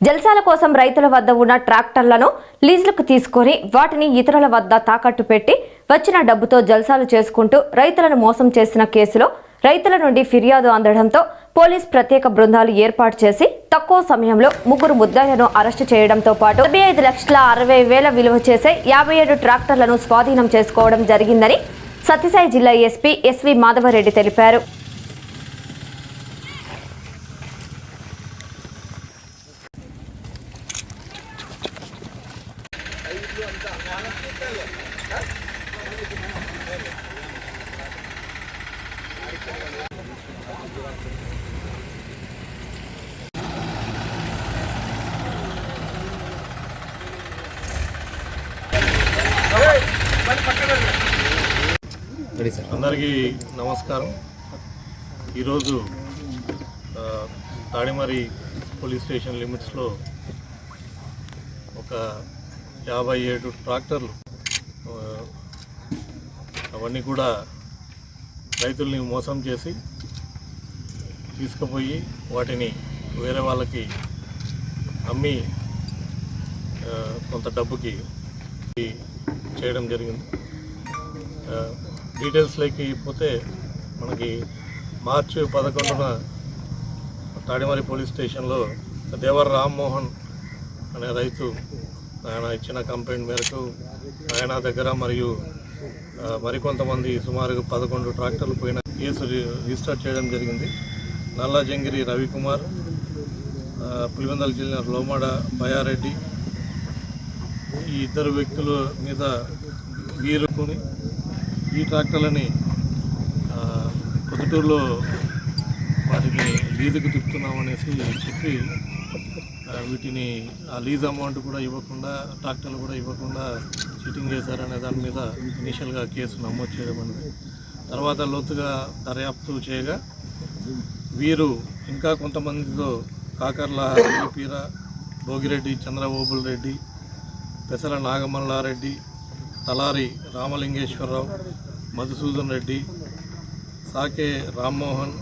జల్సాల కోసం రైతుల వద్ద ఉన్న ట్రాక్టర్లను లీజులకు తీసుకొని వాటిని ఇతరుల వద్ద తాకట్టు పెట్టి వచ్చిన డబ్బుతో జల్సాలు చేసుకుంటూ రైతులను మోసం చేసిన కేసులో రైతుల నుండి ఫిర్యాదు అందడంతో పోలీస్ ప్రత్యేక బృందాలు ఏర్పాటు చేసి తక్కువ సమయంలో ముగ్గురు ముద్దాయిలను అరెస్టు చేయడంతో పాటు డెబ్బై ఐదు లక్షల అరవై వేల విలువ చేసే యాభై ఏడు ట్రాక్టర్లను స్వాధీనం చేసుకోవడం జరిగిందని సత్యసాయి జిల్లా ఎస్పీ ఎస్వి మాధవరెడ్డి తెలిపారు. అందరికీ నమస్కారం. ఈరోజు తాడిమరి పోలీస్ స్టేషన్ లిమిట్స్లో ఒక యాభై ఏడు ట్రాక్టర్లు అవన్నీ కూడా రైతుల్ని మోసం చేసి తీసుకుపోయి వాటిని వేరే వాళ్ళకి అమ్మి కొంత డబ్బుకి చేయడం జరిగింది. డీటెయిల్స్లోకి పోతే మనకి మార్చి పదకొండున తాడిమరి పోలీస్ స్టేషన్లో దేవర రామ్మోహన్ అనే రైతు ఆయన ఇచ్చిన కంప్లైంట్ మేరకు ఆయన దగ్గర మరియు మరికొంతమంది సుమారుగా పదకొండు ట్రాక్టర్లు పోయిన కేసు రి- రిజిస్టర్ చేయడం జరిగింది. నల్లా జంగిరి రవికుమార్ పులివెందల జిల్లా లోమాడ బయారెడ్డి ఈ ఇద్దరు వ్యక్తుల మీద వీరుకుని ఈ ట్రాక్టర్లని పొద్దుటూరులో వాటిని లీజుకు తిప్పుతున్నామనేసి చెప్పి వీటిని ఆ లీజ్ అమౌంట్ కూడా ఇవ్వకుండా ట్రాక్టర్లు కూడా ఇవ్వకుండా చీటింగ్ చేశారనే దాని మీద ఇనిషియల్గా కేసు నమోదు చేయడం తర్వాత లోతుగా దర్యాప్తు చేయగా వీరు ఇంకా కొంతమందితో కాకర్ల పీర భోగిరెడ్డి చంద్రబాబుల్ రెడ్డి పెసల నాగమల్లారెడ్డి తలారి రామలింగేశ్వరరావు మధుసూదన్ రెడ్డి సాకే రామ్మోహన్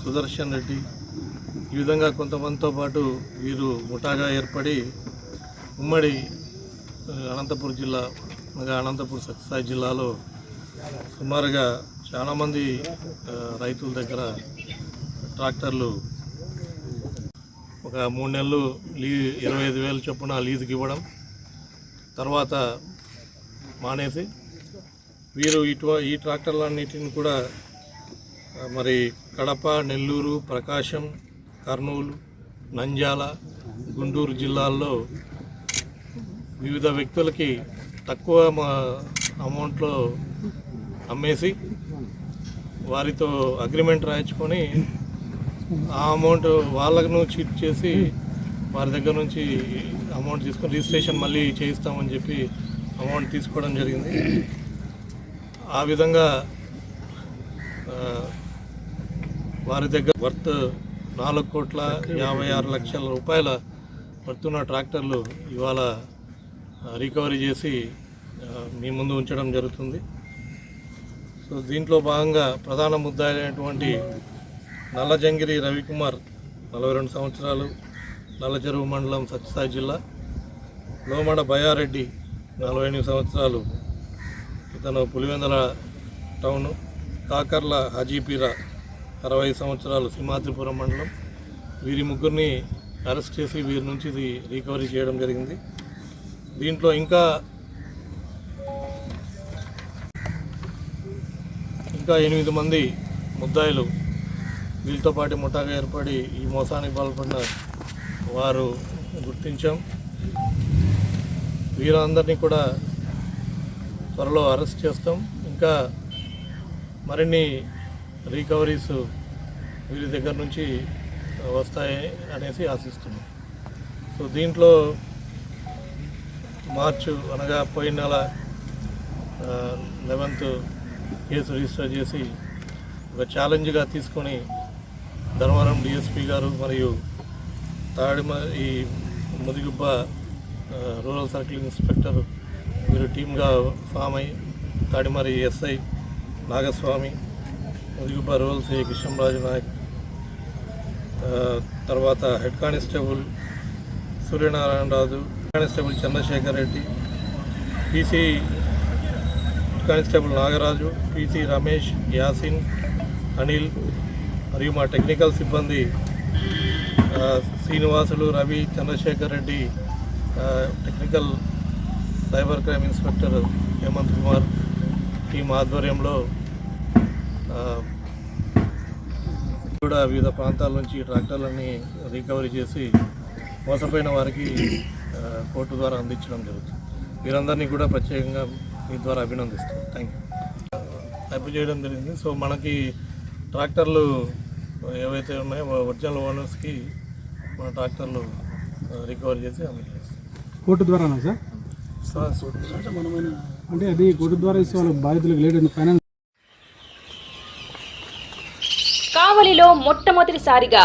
సుదర్శన్ రెడ్డి ఈ విధంగా కొంతమందితో పాటు వీరు ముఠాగా ఏర్పడి ఉమ్మడి అనంతపురం జిల్లా అనగా అనంతపురం సత్యసాయి జిల్లాలో సుమారుగా చాలామంది రైతుల దగ్గర ట్రాక్టర్లు ఒక మూడు నెలలు లీ ఇరవై ఐదు వేలు చొప్పున లీజుకి ఇవ్వడం తర్వాత మానేసి వీరు ఇటు ఈ ట్రాక్టర్లన్నిటిని కూడా మరి కడప నెల్లూరు ప్రకాశం కర్నూలు నంద్యాల గుంటూరు జిల్లాల్లో వివిధ వ్యక్తులకి తక్కువ మా అమౌంట్లో అమ్మేసి వారితో అగ్రిమెంట్ రాయించుకొని ఆ అమౌంట్ వాళ్ళను చీట్ చేసి వారి దగ్గర నుంచి అమౌంట్ తీసుకొని రిజిస్ట్రేషన్ మళ్ళీ చేయిస్తామని చెప్పి అమౌంట్ తీసుకోవడం జరిగింది. ఆ విధంగా వారి దగ్గర వర్త్ నాలుగు కోట్ల యాభై ఆరు లక్షల రూపాయల వర్తున్న ట్రాక్టర్లు ఇవాళ రికవరీ చేసి మీ ముందు ఉంచడం జరుగుతుంది. సో దీంట్లో భాగంగా ప్రధాన ముద్దాయినటువంటి నల్లజంగిరి రవికుమార్ నలభై రెండు సంవత్సరాలు నల్లచెరువు మండలం సత్యసాయి జిల్లా లోమడ బయారెడ్డి నలభై ఎనిమిది సంవత్సరాలు ఇతను పులివెందల టౌను కాకర్ల హజీపీర అరవై సంవత్సరాలు సింహాద్రిపురం మండలం. వీరి ముగ్గురిని అరెస్ట్ చేసి వీరి నుంచి ఇది రికవరీ చేయడం జరిగింది. దీంట్లో ఇంకా ఇంకా ఎనిమిది మంది ముద్దాయిలు వీళ్ళతో పాటు ముఠాగా ఏర్పడి ఈ మోసానికి పాల్పడిన వారు గుర్తించాం. వీరందరినీ కూడా త్వరలో అరెస్ట్ చేస్తాం. ఇంకా మరిన్ని రికవరీస్ వీరి దగ్గర నుంచి వస్తాయి అనేసి ఆశిస్తున్నాం. సో దీంట్లో మార్చు అనగా పోయిన నెల లెవెన్త్ కేసు రిజిస్టర్ చేసి ఒక ఛాలెంజ్గా తీసుకొని ధర్మవరం డిఎస్పి గారు మరియు తాడిమ ఈ ముదిగుబ్బ రూరల్ సర్కిల్ ఇన్స్పెక్టర్ వీరు టీమ్గా ఫామ్ అయి Tadimarri SI Nagaswamy Mudigubba rural CI Raju Nayak తర్వాత head constable Suryanarayana Raju constable Chandrasekhar Reddy PC constable Nagaraju PC Ramesh Yasin Anil మరియు మా టెక్నికల్ సిబ్బంది Srinivasulu Ravi Chandrasekhar Reddy technical cyber crime inspector Hemanth Kumar team ఆధ్వర్యంలో కూడా వివిధ ప్రాంతాల నుంచి ట్రాక్టర్లన్నీ recovery చేసి మోసపోయిన వారికి కోర్టు ద్వారా అందించడం జరుగుతుంది. వీరందరినీ కూడా ప్రత్యేకంగా మీ ద్వారా అభినందిస్తాం థ్యాంక్ యూ. అప్పు చేయడం జరిగింది. సో మనకి ట్రాక్టర్లు ఏవైతే ఉన్నాయో ఒరిజినల్ ఓనర్స్కి మన ట్రాక్టర్లు రికవర్ చేసి అందజేస్తాం కోర్టు ద్వారానా సార్? అంటే అది కోర్టు ద్వారా ఇస్తే వాళ్ళ బాధితులకు లేదండి ఫైనాన్స్ కావలిలో మొట్టమొదటిసారిగా